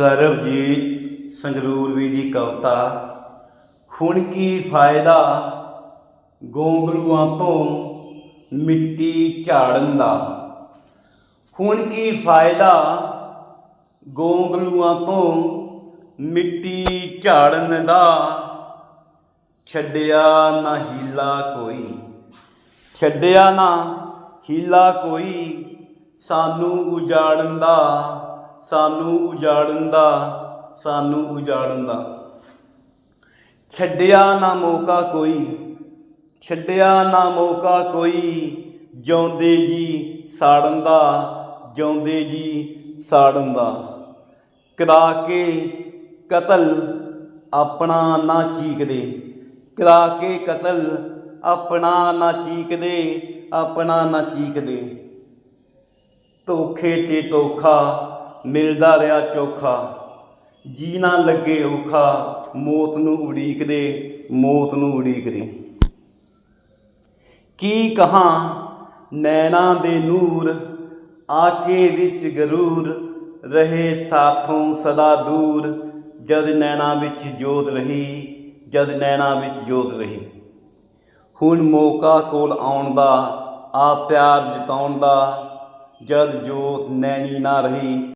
ਸਰਬਜੀਤ ਸੰਗਰੂਰ ਵੀ ਦੀ ਕਵਿਤਾ, ਹੁਣ ਕੀ ਫਾਇਦਾ ਗੋਂਗਲੂਆਂ ਤੋਂ ਮਿੱਟੀ ਝਾੜਨ ਦਾ? ਹੁਣ ਕੀ ਫਾਇਦਾ ਗੋਂਗਲੂਆਂ ਤੋਂ ਮਿੱਟੀ ਝਾੜਨ ਦਾ? ਛੱਡਿਆ ਨਾ ਹੀਲਾ ਕੋਈ, ਛੱਡਿਆ ਨਾ ਹੀਲਾ ਕੋਈ ਸਾਨੂੰ ਉਜਾੜਨ ਦਾ? ਸਾਨੂੰ ਉਜਾੜਨ ਦਾ, ਸਾਨੂੰ ਉਜਾੜਨ ਦਾ। ਛੱਡਿਆ ਨਾ ਮੌਕਾ ਕੋਈ, ਛੱਡਿਆ ਨਾ ਮੌਕਾ ਕੋਈ, ਜਿਉਂਦੇ ਜੀ ਸਾੜਨ ਦਾ, ਜਿਉਂਦੇ ਜੀ ਸਾੜਨ ਦਾ। ਕਰਾ ਕੇ ਕਤਲ ਆਪਣਾ ਨਾ ਚੀਕਦੇ, ਕਰਾ ਕੇ ਕਤਲ ਆਪਣਾ ਨਾ ਚੀਕਦੇ, ਆਪਣਾ ਨਾ ਚੀਕਦੇ। ਧੋਖੇ ਤੇ ਧੋਖਾ ਮਿਲਦਾ ਰਿਹਾ ਚੋਖਾ। ਜੀ ਨਾ ਲੱਗੇ ਔਖਾ, ਮੌਤ ਨੂੰ ਉਡੀਕਦੇ, ਮੌਤ ਨੂੰ ਉਡੀਕਦੇ। ਕੀ ਕਹਾਂ ਨੈਣਾ ਦੇ ਨੂਰ ਆ ਕੇ ਵਿੱਚ ਗਰੂਰ, ਰਹੇ ਸਾਥੋਂ ਸਦਾ ਦੂਰ। ਜਦ ਨੈਣਾ ਵਿੱਚ ਜੋਤ ਰਹੀ, ਜਦ ਨੈਣਾ ਵਿੱਚ ਜੋਤ ਰਹੀ। ਹੁਣ ਮੌਕਾ ਕੋਲ ਆਉਣ ਦਾ ਆ ਪਿਆਰ ਜਤਾਉਣ ਦਾ, ਜਦ ਜੋਤ ਨੈਣੀ ਨਾ ਰਹੀ।